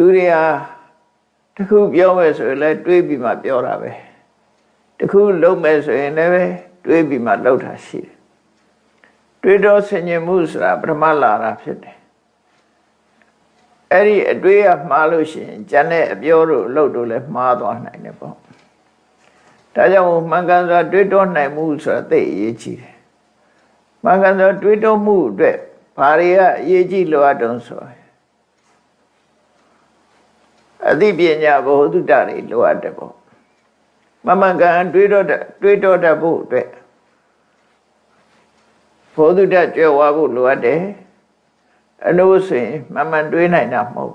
လူတွေဟာတခုပြောမယ်ဆိုရင်လည်းတွေးပြီးမှပြောတာပဲတခုလုပ်မယ်ဆိုရင်လည်းတွေးပြီးမှလုပ်တာရှိတယ်တွေးတော့ဆင်ញင်မှုဆိုတာပထမလာတာဖြစ်တယ်အဲ့ဒီအတွေးကမှားလို့ရှိရင်ကျန်တဲ့အပြောတို့အလုပ်တို့လည်းမှားသွားနိုင်တယ်ပေါ့ဒါကြောင့်မှန်ကန်စွာတွေးတောနိုင်မှုဆိုတာသိအရေးကြီးတယ်မှန်ကန်စွာတွေးတောမှုအတွက်ဘာတွေကအရေးကြီးလိုအပ်တုံးဆို အသိပညာဘ ਹੁ တုတ္တတွေလိုအပ်တယ်ပေါ့မမှန်ကန်တွေးတော့တွေးတော့တတ်ဖို့အတွက်ဘ ਹੁ တုတ္တကြွယ်ဝဖို့လိုအပ်တယ်အနုဆိုရင်မမှန်တွေးနိုင်တာမဟုတ်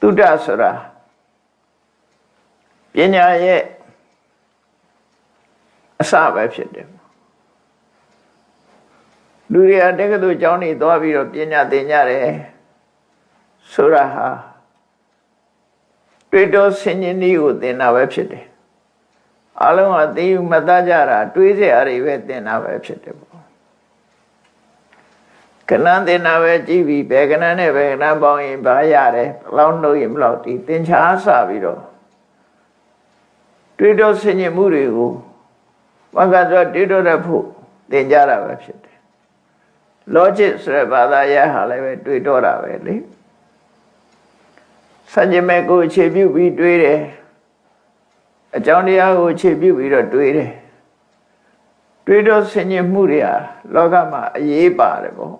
တုဒ္ဒဆိုတာပညာရဲ့အစပဲဖြစ်တယ်လူတွေကတက္ကသိုလ်ကျောင်းနေသွားပြီးတော့ပညာသင်ကြတယ် ဆိုတာဟာတွေ့တော့ဆင်ញင်းနည်းကိုသင်တာပဲဖြစ်တယ်အလုံးကသိယူမသားကြတာတွေးစရာတွေပဲသင်တာပဲဖြစ်တယ်ပေါ့ကဏ္ဍသင်တာပဲကြည့်ပြီးဘယ်ကဏ္ဍနဲ့ဘယ်ကဏ္ဍပေါင်းရင်ဘာရတယ်ဘလောက်နှုတ်ရင်ဘလောက်ဒီသင်္ချာစပြီးတော့တွေးတော့ဆင်ញင်မှုတွေကိုမကဆိုတွေးတော့တဲ့ဖို့သင်ကြတာပဲဖြစ်တယ် logic ဆိုတဲ့ဘာသာရပ်ဟာလည်းပဲတွေးတော့တာပဲလေ စัจ jame ကိုအခြေပြုပြီးတွေးတယ်အကြောင်းတရားကိုအခြေပြုပြီးတော့တွေးတယ်တွေးတော့ဆင်ញင်မှုတွေဟာလောကမှာအရေးပါတယ်ပေါ့ဒါ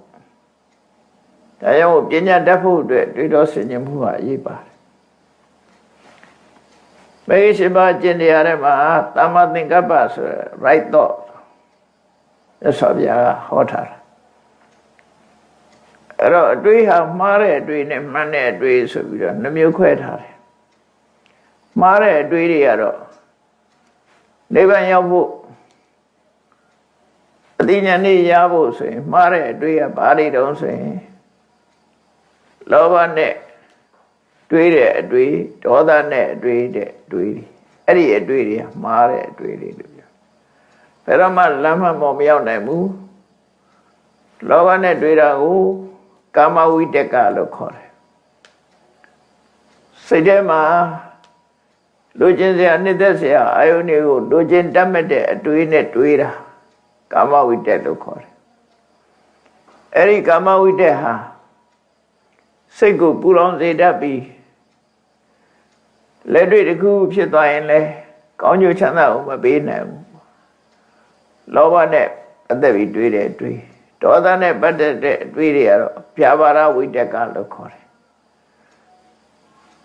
ကြောင့်ပညာတတ်ဖို့အတွက်တွေးတော့ဆင်ញင်မှုဟာအရေးပါတယ်မေရှိပါကျင့်တရားထဲမှာသမ္မာသင်္ကပ္ပဆိုရယ် right thought ရသော်ဗျာဟောထားတာ အဲ့တော့အတွေးဟာမှားတဲ့အတွေးနဲ့မှန်တဲ့အတွေးဆိုပြီးတော့နှမျိုးခွဲထားတယ်မှားတဲ့အတွေးတွေကတော့နိဗ္ဗာန်ရောက်ဖို့အတိညာနေ့ရဖို့ဆိုရင်မှားတဲ့အတွေးကဘာတွေတုံးဆိုရင်လောဘနဲ့တွေးတဲ့အတွေးဒေါသနဲ့အတွေးတဲ့တွေးတွေအဲ့ဒီအတွေးတွေကမှားတဲ့အတွေးတွေလို့ပြောဘယ်တော့မှလမ်းမှမမရောက်နိုင်ဘူးလောဘနဲ့တွေးတာကို ကာမဝိတကလို့ခေါ်တယ်စိတ်ထဲမှာလူချင်းစရာနှစ်သက်စရာအာယုန်တွေကိုလူချင်းတတ်မဲ့တဲ့အတွေးနဲ့တွေးတာကာမဝိတက်လို့ခေါ်တယ်အဲ့ဒီကာမဝိတက်ဟာစိတ်ကိုပူလောင်စေတတ်ပြီးလက်တွေ့တစ်ခုဖြစ်သွားရင်လည်းကောင်းကျိုးချမ်းသာကိုမပေးနိုင်ဘူးလောဘနဲ့အသက်ပြီးတွေးတယ်တွေး ဒေါသနဲ့ပတ်သက်တဲ့အတွေးတွေကတော့ဖြာပါရဝိတက်ကလို့ခေါ်တယ်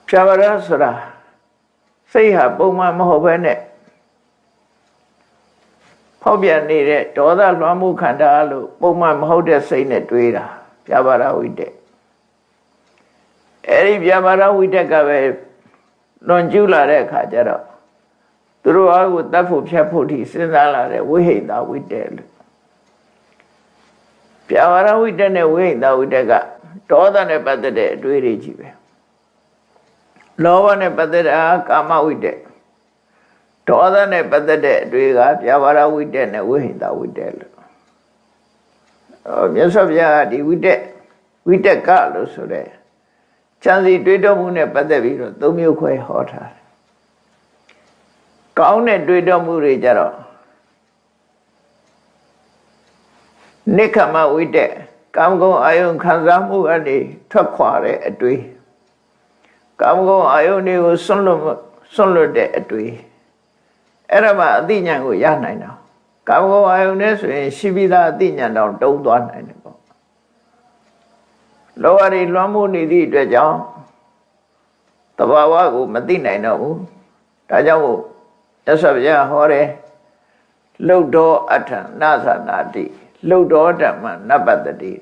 ဖြာပါရဆိုတာစိတ်ဟာပုံမှန်မဟုတ်ဘဲနဲ့ဖောက်ပြန်နေတဲ့ဒေါသလွှမ်းမှုခန္ဓာလို့ပုံမှန်မဟုတ်တဲ့စိတ်နဲ့တွေးတာဖြာပါရဝိတက်အဲ့ဒီဖြာပါရဝိတက်ကပဲလွန်ကျူးလာတဲ့အခါကျတော့သူတို့အားကိုတတ်ဖို့ဖြတ်ဖို့ထိစဉ်းစားလာတဲ့ဝိဟိတဝိတက်လို့ ပြာဝရဝိတက်နဲ့ဝိဟိတဝိတက်ကဒေါသနဲ့ပတ်သက်တဲ့အတွေးတွေကြီးပဲလောဘနဲ့ပတ်သက်တာကာမဝိတက်ဒေါသနဲ့ပတ်သက်တဲ့အတွေးကပြာဝရဝိတက်နဲ့ဝိဟိတဝိတက်လို့အော်မြတ်စွာဘုရားဒီဝိတက်ဝိတက်ကလို့ဆိုတဲ့ချမ်းစီတွေးတောမှုနဲ့ပတ်သက်ပြီးတော့သုံးမျိုးခွဲဟောထားတယ်။ကောင်းတဲ့တွေးတောမှုတွေကြတော့ နိခမဝိတက်ကာမဂုဏ်အာယုံခံစားမှုအနေထွက်ခွာတဲ့အတွေ့ကာမဂုဏ်အာယုန်တွေကိုဆွန့်လွတ်ဆွန့်လွတ်တဲ့အတွေ့အဲ့ဒါမှအသိဉာဏ်ကိုရနိုင်တာကာမဂုဏ်အာယုန်နဲ့ဆိုရင်ရှိပြီးသားအသိဉာဏ်တော့တုံးသွားနိုင်တယ်ပေါ့လောဘတွေလွှမ်းမိုးနေသည့်အတွက်ကြောင့်တဘာဝကိုမသိနိုင်တော့ဘူးဒါကြောင့်မို့ရသော်ဗျာဟောတယ်လုတ်တော်အထံနာသနာတိ လုတ်တော်ဓမ္မနပတ္တိ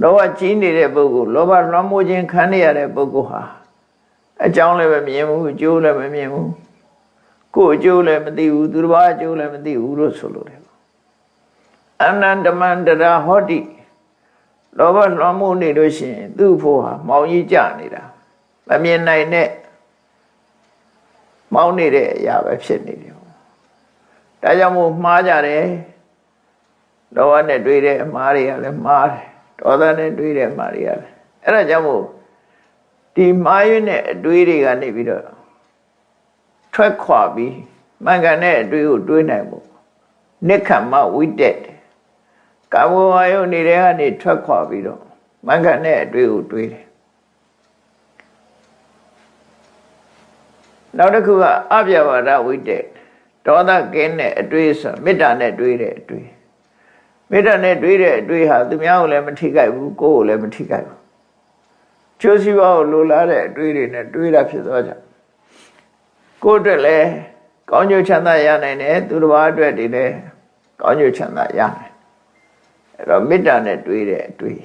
လောဘကြီးနေတဲ့ပုဂ္ဂိုလ်လောဘလွှမ်းမိုးခြင်းခံရတဲ့ပုဂ္ဂိုလ်ဟာအကြောင်းလည်းမမြင်ဘူးအကျိုးလည်းမမြင်ဘူးကိုယ်အကျိုးလည်းမသိဘူးသူတစ်ပါးအကျိုးလည်းမသိဘူးလို့ဆိုလို့တယ်အနန္တမန္တရာဟောတိလောဘလွှမ်းမိုးနေလို့ရှိရင်သူ့ဖို့ဟာမောင်ကြီးကြနေတာမမြင်နိုင်တဲ့မောင်းနေတဲ့အရာပဲဖြစ်နေတယ် ဒါကြောင့်မို့မှားကြတယ်လောဘနဲ့တွေ့တဲ့အမှားတွေကလည်းမှားတယ်ဒေါသနဲ့တွေးတယ်မှားရတယ်အဲ့ဒါကြောင့်မို့ဒီမှားရင်းတဲ့အတွေးတွေကနေပြီးတော့ထွက်ခွာပြီးမှန်ကန်တဲ့အတွေးကိုတွေးနိုင်ဖို့နိခမ္မဝိတက်တယ်ကာမဂုဏ်အာယုန်နေတဲ့ကနေထွက်ခွာပြီးတော့မှန်ကန်တဲ့အတွေးကိုတွေးတယ်နောက်တစ်ခုကအပြဘာဒဝိတက် ဒေါသကင်းတဲ့အတွေးဆိုမေတ္တာနဲ့တွေးတဲ့အတွေးမေတ္တာနဲ့တွေးတဲ့အတွေးဟာသူများကိုလည်းမထိခိုက်ဘူးကိုယ်ကိုလည်းမထိခိုက်ဘူးကျိုးစီးပွားကိုလိုလားတဲ့အတွေးတွေနဲ့တွေးတာဖြစ်သွားကြကိုယ်အတွက်လည်းကောင်းကျိုးချမ်းသာရနိုင်တယ်သူတစ်ပါးအတွက်ဒီလည်းကောင်းကျိုးချမ်းသာရနိုင်အဲ့တော့မေတ္တာနဲ့တွေးတဲ့အတွေး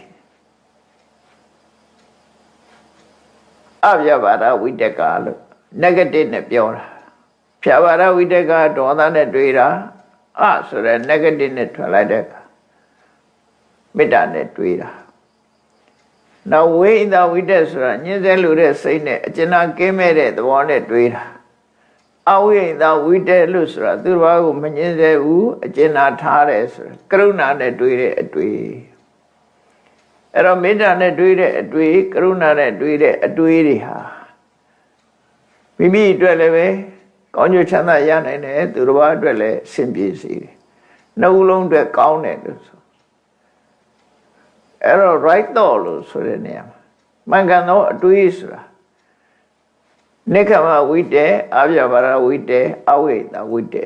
အဗျဘာဒဝိတက်ကလို့ negative နဲ့ပြောတာ ဖြာပါဒဝိတက်ကဒေါသနဲ့တွေးတာအဆိုရယ် negative နဲ့ထွက်လိုက်တဲ့အခါမေတ္တာနဲ့တွေးတာနောက်ဝိဣဒဝိတက်ဆိုတာညှင်းဆဲလို့တဲ့စိတ်နဲ့အကျဉ်းကင်းမဲ့တဲ့သဘောနဲ့တွေးတာအဝိဣဒဝိတက်လို့ဆိုတာသူတစ်ပါးကိုမညှင်းဆဲဘူးအကျဉ်းထားတယ်ဆိုတာကရုဏာနဲ့တွေးတဲ့အတွေ့အဲ့တော့မေတ္တာနဲ့တွေးတဲ့အတွေ့ကရုဏာနဲ့တွေးတဲ့အတွေ့တွေဟာမိမိအတွက်လည်းပဲ ကောင်းကျိုးချမ်းသာရနိုင်တယ်သူတစ်ပါးအတွက်လည်းအဆင်ပြေစေတယ်နှုတ်လုံးအတွက်ကောင်းတယ်လို့ဆိုအဲ့တော့ right thought လို့ဆိုတဲ့နေရာမှာမှန်ကန်သောအတွေးဆိုတာနိခမဝိတေအာပြဘာရဝိတေအဝိတဝိတေ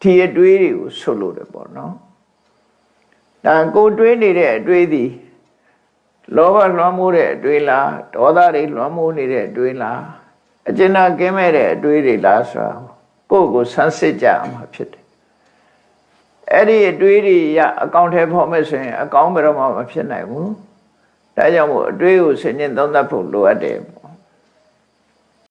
ဒီအတွေးတွေကိုဆွလို့တယ်ပေါ့နော်ဒါကိုတွေးနေတဲ့အတွေးသည်လောဘလွှမ်းမိုးတဲ့အတွေးလားဒေါသတွေလွှမ်းမိုးနေတဲ့အတွေးလား အကျဉ်းနာကင်းမဲ့တဲ့အတွေးတွေလားဆိုတာကိုယ့်ကိုဆန်းစစ်ကြမှာဖြစ်တယ်အဲ့ဒီအတွေးတွေရအကောင့်ထဲဖော်မယ်ဆိုရင်အကောင့်ဘယ်တော့မှမဖြစ်နိုင်ဘူးဒါကြောင့်မို့အတွေးကိုဆင်ញင်သုံးသပ်ဖို့လိုအပ်တယ်